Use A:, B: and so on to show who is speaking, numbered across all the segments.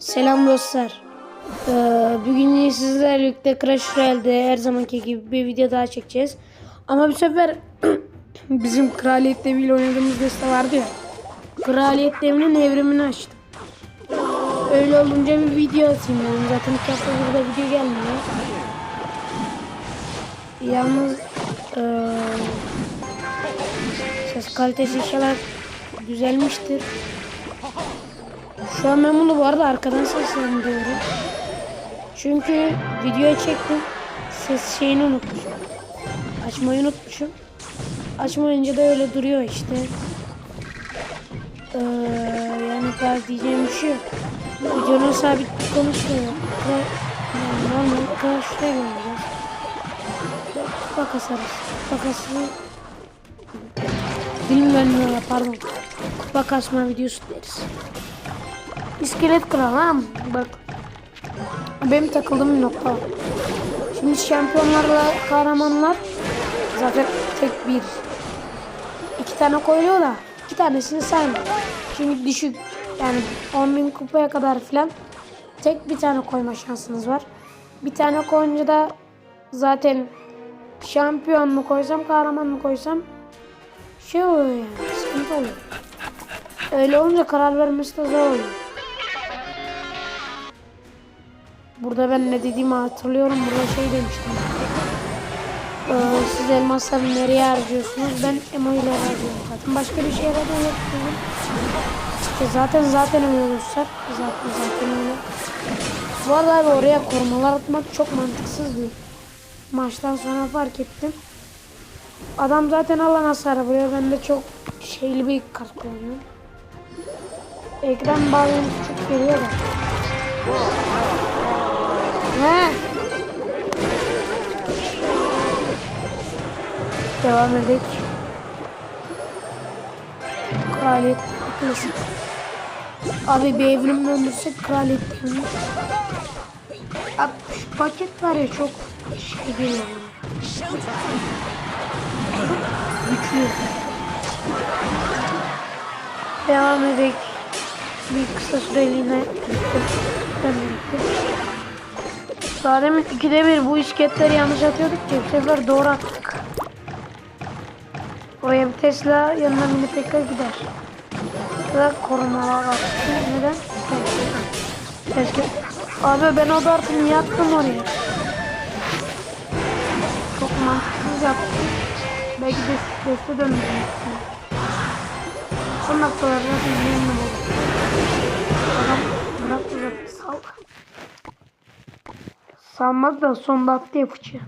A: Selam dostlar. Ee, bugün sizlerle birlikte Crash Royale'de her zamanki gibi bir video daha çekeceğiz. Ama bu sefer bizim Kraliyet Devi'yle oynadığımız deste vardı ya. Kraliyet Devi'nin evrimini açtım. Öyle olunca bir video atayım dedim. Zaten iki hafta burada video gelmiyor. Yalnız ee, ses kalitesi inşallah düzelmiştir. Şu an ben bunu bu arada arkadan seslendiriyorum. Çünkü videoya çektim. Ses şeyini unutmuşum. Açmayı unutmuşum. Açmayınca da öyle duruyor işte. Ee, yani daha diyeceğim bir şey yok. Videonun sabit bir konusu yok. Ve yani normal karşıya geleceğiz. Kupa kasarız. Kupa kasını bilmiyorum ya pardon. Kupa kasma videosu deriz. İskelet kral ha bak. Benim takıldığım bir nokta. Şimdi şampiyonlarla kahramanlar zaten tek bir. iki tane koyuyor da iki tanesini sayma. Çünkü düşük yani 10.000 kupaya kadar filan tek bir tane koyma şansınız var. Bir tane koyunca da zaten şampiyon mu koysam kahraman mı koysam şey oluyor yani sıkıntı oluyor. Öyle olunca karar vermesi de zor oluyor. Burada ben ne dediğimi hatırlıyorum. Burada şey demiştim. Ee, siz elmasları nereye harcıyorsunuz? Ben emo ile harcıyorum zaten. Başka bir şeye harcıyorum. İşte zaten zaten öyle. Zaten zaten öyle. Abi oraya korumalar atmak çok mantıksız değil. Maçtan sonra fark ettim. Adam zaten alan hasarı vuruyor. Ben de çok şeyli bir kart kullanıyorum. Ekran bazen küçük geliyor da. He. Devam edelim. Kraliyet klasik. Abi bir evrim döndürsek kraliyet evrim. Abi şu paket var ya çok şey yani. Güçlü. Devam edelim. Bir kısa süreliğine birlikte. Daha demin ikide bir bu isketleri yanlış atıyorduk ki bu sefer doğru attık. Oraya bir Tesla yanına mini tekrar gider. Ve korumalar attı. Neden? Keşke. Abi ben o dartı niye attım oraya? Çok mantıksız yaptım. Belki de deste dönmeyeceğim. Son noktalarda zaten memnun oldum. Adam bırak bırak sal. Salmaz da sonda attı ya fıçı.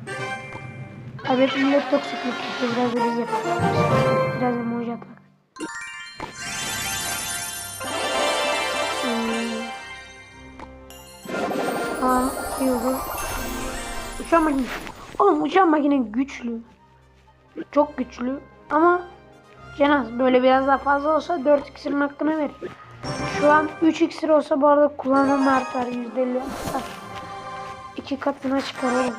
A: Evet millet toksiklik yapıyor. Biraz da biz yapalım. Biraz emoji atak. Hmm. Aa, şey oldu. Uçan makine. Oğlum uçan makine güçlü. Çok güçlü. Ama Cenaz böyle biraz daha fazla olsa 4 iksirin hakkını verir. Şu an 3 iksir olsa bu arada kullanım artar. %50 artar. İki katına çıkar oğlum.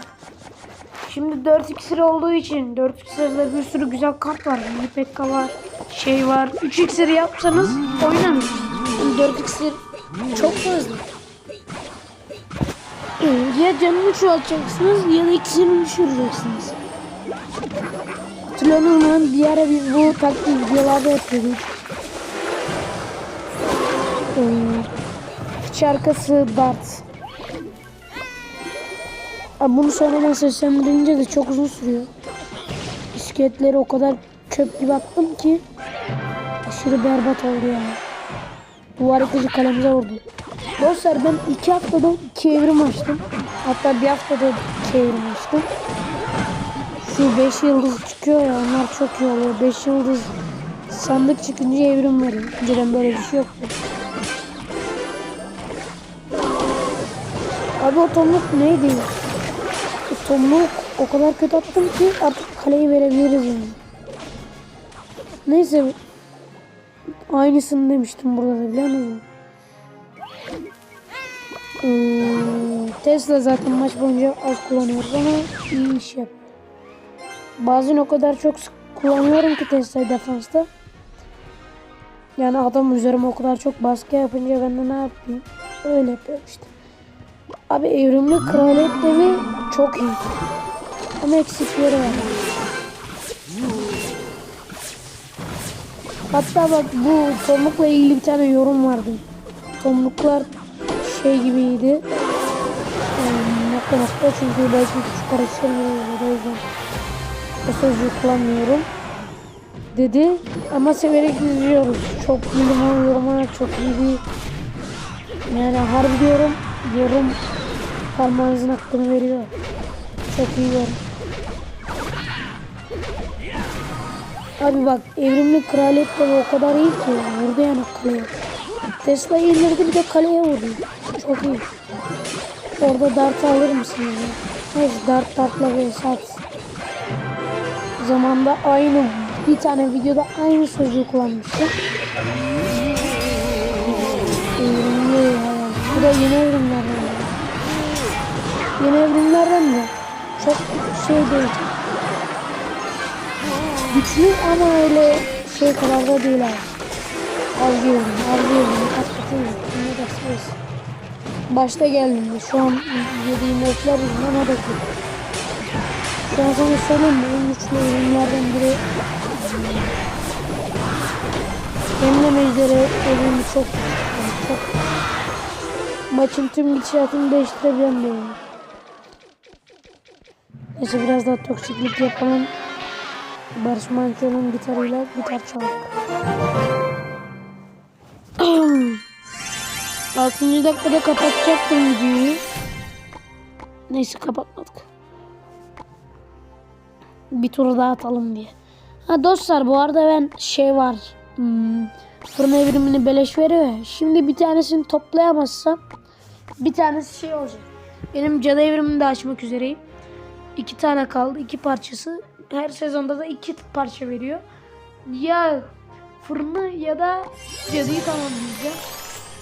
A: Şimdi 4 iksir olduğu için 4 iksirde bir sürü güzel kart var. Nipekka var. Şey var. 3 iksir yapsanız oynanır. Şimdi 4 iksir çok fazla. Ya canını çoğaltacaksınız ya da iksirini düşüreceksiniz. Mu? Bir ara biz bu taktik videolarda yapıyorduk. Ee, arkası dart. Abi bunu sonradan seslendirince de çok uzun sürüyor. İskeletleri o kadar çöp gibi attım ki aşırı berbat oldu yani. Duvar yıkıcı kalemize vurdu. Dostlar ben iki haftada iki evrim açtım. Hatta bir haftada iki evrim açtım. Şu 5 yıldız çıkıyor ya onlar çok iyi oluyor. 5 yıldız sandık çıkınca evrim veriyor. Önceden böyle bir şey yoktu. Abi o tomruk neydi? O tomruk o kadar kötü attım ki artık kaleyi verebiliriz yani. Neyse. Aynısını demiştim burada da biliyor musun? Hmm, Tesla zaten maç boyunca az kullanıyoruz ama iyi iş yapıyor. Bazen o kadar çok sık kullanıyorum ki Tesla'yı defansta. Yani adam üzerime o kadar çok baskı yapınca ben de ne yapayım? Öyle yapıyor işte. Abi evrimli kraliyet devi çok iyi. Ama eksikleri var. Hatta bak bu tomrukla ilgili bir tane yorum vardı. Tomruklar şey gibiydi. Ee, nokta nokta çünkü belki küçük karıştırmıyoruz o yüzden o sözcüğü kullanmıyorum. Dedi ama severek izliyoruz. Çok bilim yorumlar çok iyi bir yani harbi diyorum yorum parmağınızın hakkını veriyor. Çok iyi yorum. Abi bak evrimli kraliyet de o kadar iyi ki vurdu yani kaleye. Tesla indirdi bir de kaleye vurdu. Çok iyi. Orada dart alır mısın ya? Neyse dart dartla ve sat. Zamanda aynı bir tane videoda aynı sözcüğü kullanmıştım. Evrimli ya. Bu da yeni evrimlerden. Yeni evrimlerden de çok şey değil. Güçlü ama öyle şey kadar da değil abi. Az diyorum. Kaç katı Ne dersiniz? Başta geldiğinde şu an yediğim öfler yüzünden o da kötü. Şu an sana söyleyeyim mi? En güçlü ürünlerden biri Emre Mejderi evrimi çok yani çok maçın tüm gidişatını değiştirebilen bir oyun. Neyse biraz daha toksiklik yapalım. Barış Manço'nun gitarıyla gitar çaldık. 6. dakikada kapatacaktım videoyu. Neyse kapatmadık. Bir tur daha atalım diye. Ha dostlar bu arada ben şey var. Hmm, fırın evrimini beleş veriyor. Şimdi bir tanesini toplayamazsam bir tanesi şey olacak. Benim cadı evrimini de açmak üzereyim. İki tane kaldı. iki parçası. Her sezonda da iki parça veriyor. Ya fırını ya da cadıyı tamamlayacağım.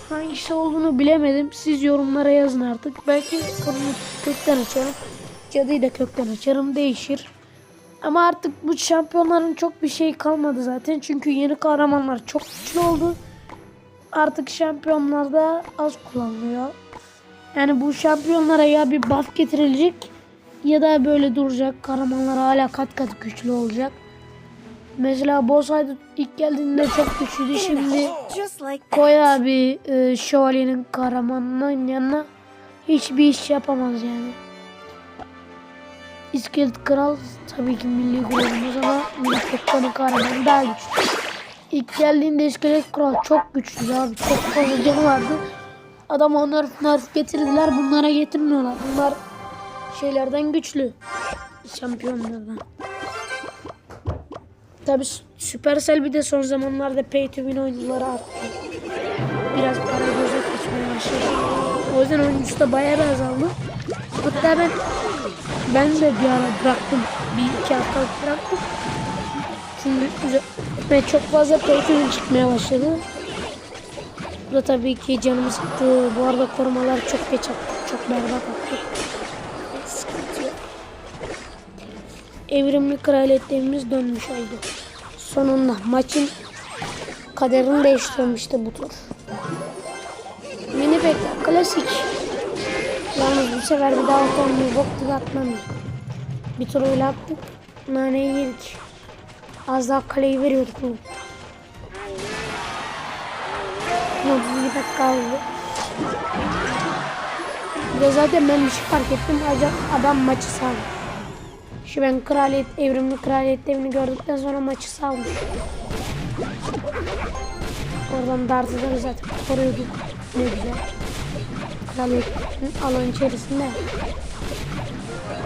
A: Hangisi olduğunu bilemedim. Siz yorumlara yazın artık. Belki fırını kökten açarım. Cadıyı da kökten açarım. Değişir. Ama artık bu şampiyonların çok bir şey kalmadı zaten. Çünkü yeni kahramanlar çok güçlü oldu. Artık şampiyonlarda az kullanılıyor. Yani bu şampiyonlara ya bir buff getirilecek ya da böyle duracak. Kahramanlar hala kat kat güçlü olacak. Mesela Bosaydı ilk geldiğinde çok güçlüydü. Şimdi koy abi e, şövalyenin kahramanının yanına hiçbir iş yapamaz yani. İskelet Kral tabii ki milli gururumuz ama Milli kahramanı daha güçlü. İlk geldiğinde İskelet Kral çok güçlü abi. Çok fazla canı vardı. Adama nerf nerf getirdiler. Bunlara getirmiyorlar. Bunlar şeylerden güçlü. Şampiyonlardan. Tabi Supercell bir de son zamanlarda pay to win oyuncuları arttı. Biraz para göze kaçmaya başladı. O yüzden oyuncusu da bayağı bir azaldı. Hatta ben ben de bir ara bıraktım. Bir iki hafta bıraktım. Çünkü ve çok fazla pay to win çıkmaya başladı. Bu da tabii ki canımı sıktı. Bu arada korumalar çok geç attık. Çok berbat attık. Evrimli kraliyetlerimiz dönmüş oldu. Sonunda maçın kaderini değiştirmişti bu tur. Mini bekler klasik. Yalnız bu sefer bir daha otomobili boktu atmam. Bir tur öyle attık. Naneyi yedik. Az daha kaleyi veriyorduk. Yok bir dakika kaldı. Bir de zaten ben bir şey fark ettim. Acaba adam maçı saldı. Şu ben kraliyet, evrimli kraliyet devini gördükten sonra maçı salmış. Oradan dartıları zaten koruyorduk. Ne güzel. Kraliyetin alan içerisinde.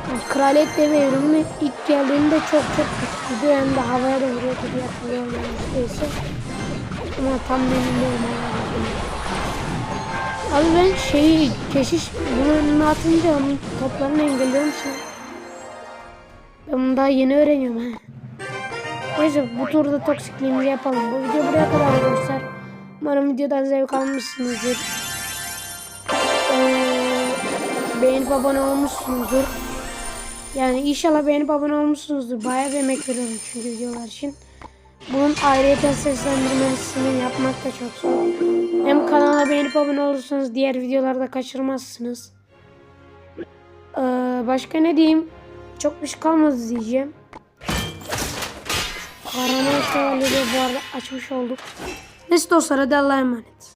A: Yani kraliyet devi evrimli ilk geldiğinde çok çok güçlüydü. Hem de havaya da vuruyordu diye hatırlıyorum. Neyse. Ama tam benim değilim. Abi ben şeyi keşiş bunun önüne atınca toplarını engelliyorum şimdi. Ben bunu daha yeni öğreniyorum ha. Neyse bu turda toksikliğimizi yapalım. Bu video buraya kadar arkadaşlar. Umarım videodan zevk almışsınızdır. Ee, beğenip abone olmuşsunuzdur. Yani inşallah beğenip abone olmuşsunuzdur. Bayağı bir emek veriyorum çünkü videolar için. Bunun ayrıyeten seslendirmesini yapmak da çok zor. Hem kanala beğenip abone olursanız diğer videolarda kaçırmazsınız. Ee, başka ne diyeyim? Çok bir şey kalmadı diyeceğim. Kahraman şövalyeyi bu arada açmış olduk. Neyse dostlar hadi Allah'a emanet.